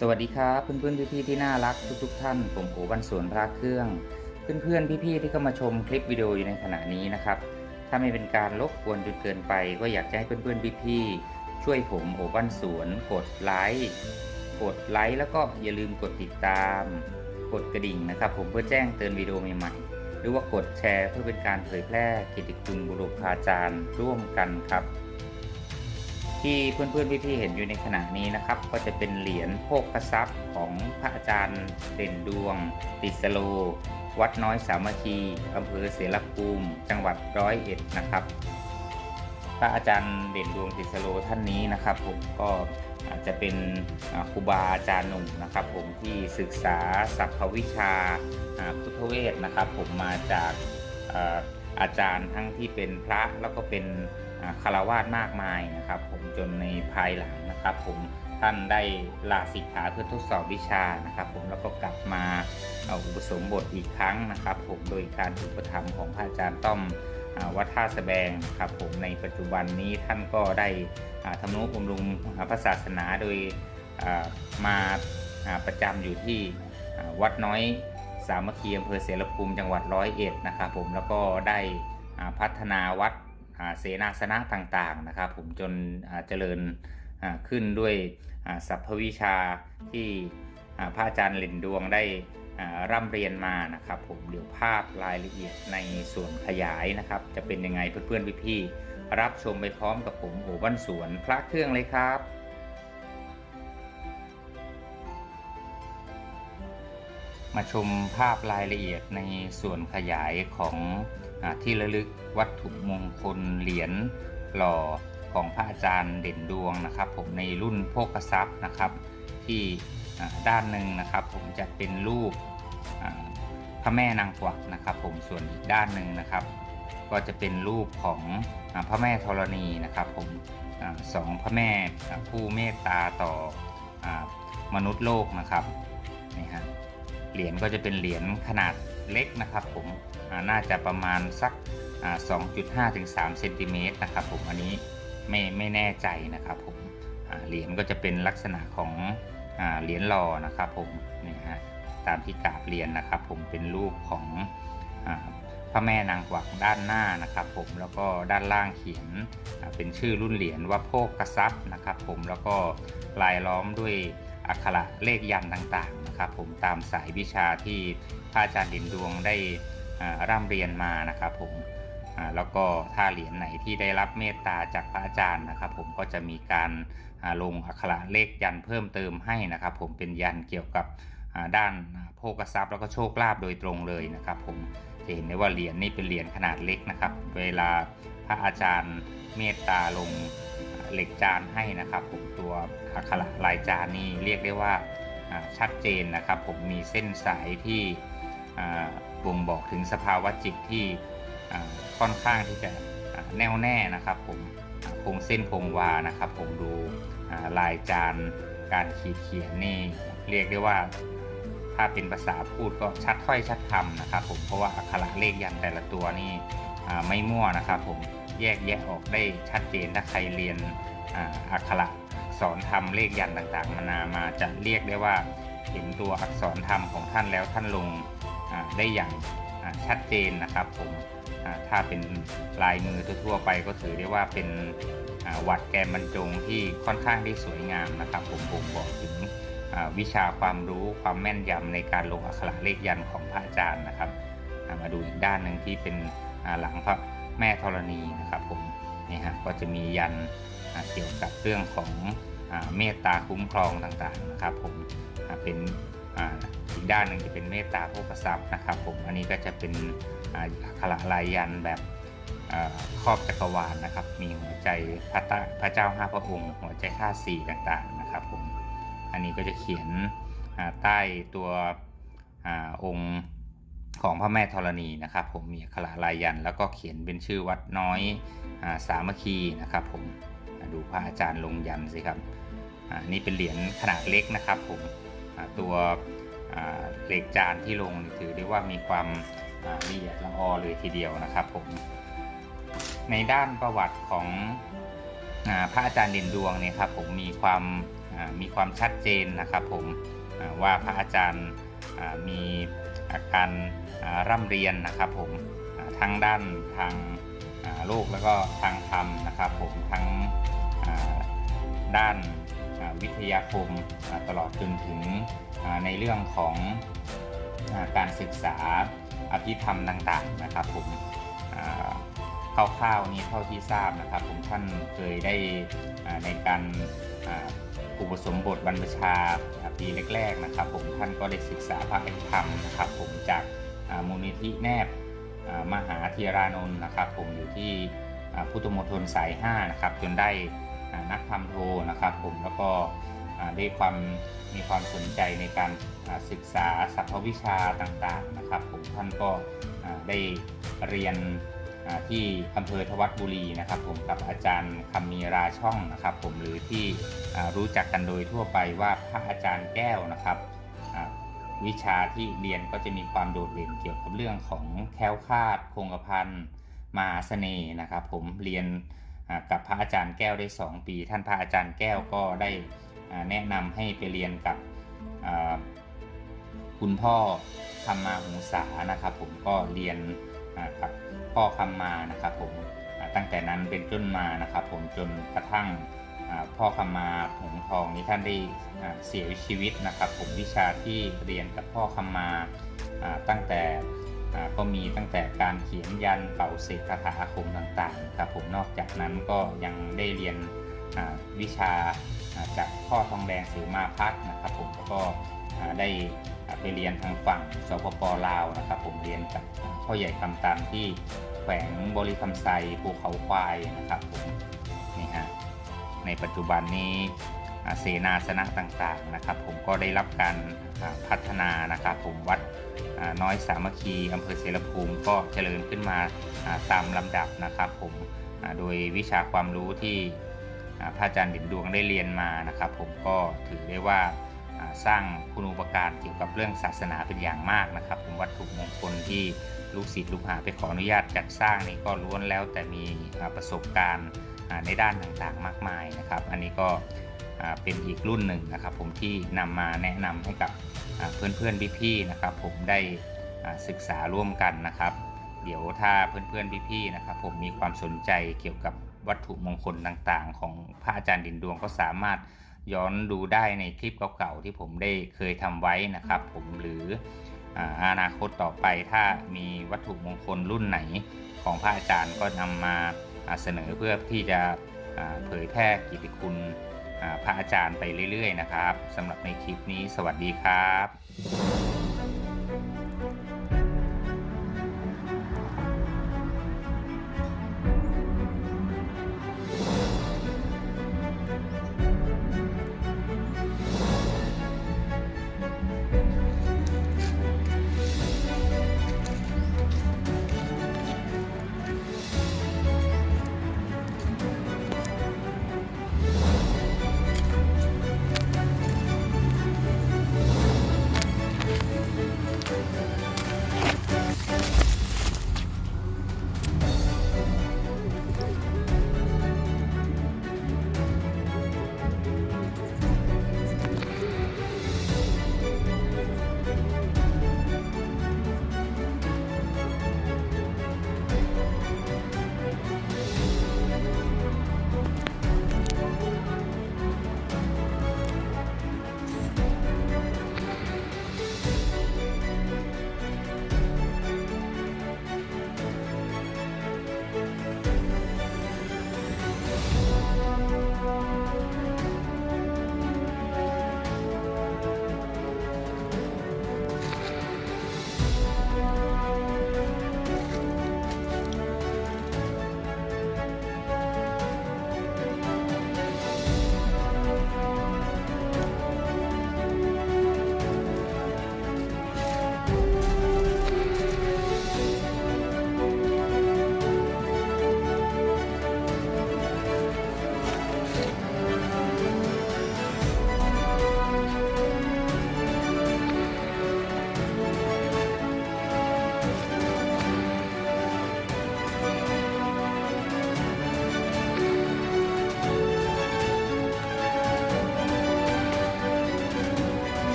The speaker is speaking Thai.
สวัสดีครับเพื่อนๆพี่ๆที่น่ารักทุกๆ ท่านผมโอบันสวนพระเครื่อง เพื่อนๆพี่ๆที่เข้ามาชมคลิปวิดีโออยู่ในขณะนี้นะครับ ถ้าไม่เป็นการรบกวนจนเกินไป ก็อยากจะให้เพื่อนๆพี่ๆช่วยผมโอบันสวนกดไลค์กดไลค์แล้วก็อย่าลืมกดติดตาม กดกระดิ่งนะครับ ผมเพื่อแจ้งเตือนวิดีโอใหม่ๆ หรือว่ากดแชร์เพื่อเป็นการเผยแพร่กิตติคุณบุรุษาจารย์ร่วมกันครับ ที่เพื่อนๆพี่ๆเห็นอยู่ในขณะนี้นะครับ ก็จะเป็นเหรียญโภคทรัพย์ของพระอาจารย์เด่นดวง ติสโล วัดน้อยสามัคคีอำเภอเสรภูมิ จังหวัดร้อยเอ็ดนะครับ พระอาจารย์เด่นดวงติสโลท่านนี้นะครับผมก็อาจจะเป็นครูบาอาจารย์หนุ่มนะครับ ผมที่ศึกษาสัพพวิชาพุทธเวทนะครับ ผมมาจากอาจารย์ทั้งที่เป็นพระแล้วก็เป็น คารวาสมากมายนะครับ ผมจนในภายหลังนะครับ ผมท่านได้ลาสิกขาเพื่อทดสอบวิชานะครับ ผมแล้วก็กลับมาเอาอุปสมบทอีกครั้งนะครับ ผมโดยการอุปถัมภ์ของพระอาจารย์ต้อมวัดท่าสะแบงครับผมในปัจจุบันนี้ท่านก็ได้อ่าทำนุบำรุงพระศาสนาโดยมาประจำอยู่ที่วัดน้อยสามัคคีอำเภอเสรภูมิจังหวัดร้อยเอ็ดนะครับผมแล้วก็ได้พัฒนาวัด เสนาสนะต่างๆนะครับ ผมจนเจริญขึ้นด้วยสัพพวิชาที่พระอาจารย์เหลินดวงได้ร่ำเรียนมานะครับ ผมเดี๋ยวภาพรายละเอียดในส่วนขยายนะครับ จะเป็นยังไงเพื่อนๆพี่ๆรับชมไปพร้อมกับผมโอบ้านสวนพระเครื่องเลยครับมาชมภาพรายละเอียดในส่วนขยายของ ที่ระลึกวัตถุมงคลเหรียญหล่อของพระอาจารย์เด่นดวงนะครับ ผมในรุ่นโภคทรัพย์นะครับ ที่ด้านหนึ่งนะครับ ผมจะเป็นรูปพระแม่นางกวักนะครับ ผมส่วนอีกด้านหนึ่งนะครับ ก็จะเป็นรูปของอพระแม่ธรณีนะครับ ผมอสองพระแม่ผู้เมตตาต่ออมนุษย์โลกนะครับนี่ฮะเหรียญก็จะเป็นเหรียญขนาด เล็กนะครับผมน่าจะประมาณสักอ่า2.5ถึง3เซนติเมตรนะครับผมอันนี้ไม่ไม่แน่ใจนะครับผมเหรียญก็จะเป็นลักษณะของอเหรียญหล่อนะครับผมนี่ฮะตามที่กราบเรียนนะครับ ผมเป็นรูปของอพระแม่นางกวักด้านหน้านะครับผมแล้วก็ด้านล่างเขียนเป็นชื่อรุ่นเหรียญว่าโภคกรัพย์นะครับผมแล้วก็ลายล้อมด้วยอักขระเลขยันต์ต่างๆนะครับผมตามสายวิชาที่ ระอาจารย์เด่นดวงได้ร่ำเรียนมานะครับผมแล้วก็ถ้าเหรียญไหนที่ได้รับเมตตาจากพระอาจารย์นะครับ ผมก็จะมีการลงอักขระเลขยันเพิ่มเติมให้นะครับ ผมเป็นยันเกี่ยวกับด้านโภคทรัพย์แล้วก็โชคลาภโดยตรงเลยนะครับ ผมจะเห็นได้ว่าเหรียญนี่เป็นเหรียญขนาดเล็กนะครับ เวลาพระอาจารย์เมตตาลงเหล็กจานให้นะครับ ผมตัวอักขระลายจานนี่เรียกได้ว่าชัดเจนนะครับ ผมมีเส้นสายที่ บ่งบอกถึงสภาวะจิตที่ค่อนข้างที่จะแน่วแน่นะครับผมคงเส้นคงวานะครับ ผมดูลายจานการขีดเขียนนี่เรียกได้ว่าถ้าเป็นภาษาพูดก็ชัดถ้อยชัดคำนะครับ ผมเพราะว่าอักขระเลขยันแต่ละตัวนี่ไม่มั่วนะครับ ผมแยกแยะออกได้ชัดเจนถ้าใครเรียนอักขระอักษรธรรมเลขยันต่างๆ มานามาจะเรียกได้ว่าเห็นตัวอักษรธรรมของท่านแล้วท่านลง ได้อย่างชัดเจนนะครับผมถ้าเป็นลายมือทั่วๆไปก็ถือได้ว่าเป็นวัดแกมบรรจงที่ค่อนข้างที่สวยงามนะครับ ผมบ่งบอกถึงวิชาความรู้ความแม่นยำในการลงอักขระเลขยันของพระอาจารย์นะครับ มาดูอีกด้านหนึ่งที่เป็นหลังพระแม่ธรณีนะครับผมนี่ฮะก็จะมียันเกี่ยวกับเรื่องของอเมตตาคุ้มครองต่างๆนะครับ ผมเป็น อีกด้านหนึ่งจะเป็นเมตตาโภคทรัพย์นะครับผมอันนี้ก็จะเป็นอ่าอักขระลายยันแบบครอบจักรวาลนะครับ มีหัวใจพระพระเจ้าห้าพระองค์หัวใจท่าสี่ต่างๆนะครับผมอันนี้ก็จะเขียนใต้ตัวอองค์ของพระแม่ธรณีนะครับ ผมมีอักขระลายยัน แล้วก็เขียนเป็นชื่อวัดน้อยอสามัคคีนะครับ ผมดูพระอาจารย์ลงยันสิครับอ่านี่เป็นเหรียญขนาดเล็กนะครับผม ตัวเหล็กจานที่ลงถือได้ว่ามีความละเอียดละออเลยทีเดียวนะครับผมในด้านประวัติของอพระอาจารย์เด่นดวงเนี่ยครับผมมีความมีความชัดเจนนะครับผมว่าพระอาจารย์มีอาการร่ำเรียนนะครับผมทั้งด้านทางโลกแล้วก็ทางธรรมนะครับผมทั้งด้าน วิทยาคมตลอดจนถึงในเรื่องของการศึกษาอภิธรรมต่างๆนะครับผมคร่าวๆนี้เท่าที่ทราบนะครับผมท่านเคยได้ในการอุปสมบทบรรพชาปีแรกๆนะครับผมท่านก็ได้ศึกษาพระอภิธรรมนะครับผมจากมูลนิธิแนบมหาธีรานนท์นะครับผมอยู่ที่พุทธมณฑลสาย5นะครับจนได้ นักธรรมโทนะครับผมแล้วก็ได้ความมีความสนใจในการศึกษาสรรพวิชาต่างๆนะครับผมท่านก็ได้เรียนที่อำเภอทวัดบุรีนะครับ ผมกับอาจารย์คำมีราช่องนะครับ ผมหรือที่รู้จักกันโดยทั่วไปว่าพระอาจารย์แก้วนะครับวิชาที่เรียนก็จะมีความโดดเด่นเกี่ยวกับเรื่องของแคล้วคลาดคงกระพันมาเสน่ห์นะครับ ผมเรียน กับพระอาจารย์แก้วได้ 2 ปี ท่านพระอาจารย์แก้วก็ได้อ่าแนะนำให้ไปเรียนกับอ่าคุณพ่อธรรมาหงษานะครับ ผมก็เรียนอ่ากับพ่อคำมานะครับ ผมอ่าตั้งแต่นั้นเป็นต้นมานะครับ ผมจนกระทั่งอ่าพ่อคำมาหงทองนี้ท่านได้อ่าเสียชีวิตนะครับ ผมวิชาที่เรียนกับพ่อคำมาอ่าตั้งแต่อ่า ก็มีตั้งแต่การเขียนยันเป่าเสกคาถาอาคมต่างๆครับผมนอกจากนั้นก็ยังได้เรียนวิชาจากพ่อทองแดงสิวมาพัฒน์นะครับผมแล้วก็ได้ไปเรียนทางฝั่งสปปลาวนะครับผมเรียนกับพ่อใหญ่คำตามที่แขวงบริคำไซภูเขาควายนะครับผมนี่ฮะในปัจจุบันนี้ เสนาสนะต่างๆนะครับ ผมก็ได้รับการพัฒนานะครับผมวัดน้อยสามัคคีอำเภอเสรภูมิก็เจริญขึ้นมาตามลำดับนะครับผมโดยวิชาความรู้ที่พระอาจารย์เด่นดวงได้เรียนมานะครับ ผมก็ถือได้ว่าสร้างคุณูปการเกี่ยวกับเรื่องศาสนาเป็นอย่างมากนะครับผมวัตถุมงคลที่ลูกศิษย์ลูกหาไปขออนุญาตจัดสร้างนี่ก็ล้วนแล้วแต่มีประสบการณ์ในด้านต่างๆมากมายนะครับ อันนี้ก็ เป็นอีกรุ่นหนึ่งนะครับ ผมที่นำมาแนะนำให้กับอ่าเพื่อนๆพี่ๆนะครับ ผมได้ศึกษาร่วมกันนะครับ เดี๋ยวถ้าเพื่อนๆพี่ๆนะครับ ผมมีความสนใจเกี่ยวกับวัตถุมงคลต่างๆ ของพระอาจารย์ดินดวงก็สามารถย้อนดูได้ในคลิปเก่าๆที่ผมได้เคยทำไว้นะครับ ผมหรืออนาคตต่อไปถ้ามีวัตถุมงคลรุ่นไหนของพระอาจารย์ก็นำมาอ่าเสนอเพื่อที่จะเผยแพร่กิตติคุณ พระอาจารย์ไปเรื่อยๆนะครับสำหรับในคลิปนี้สวัสดีครับ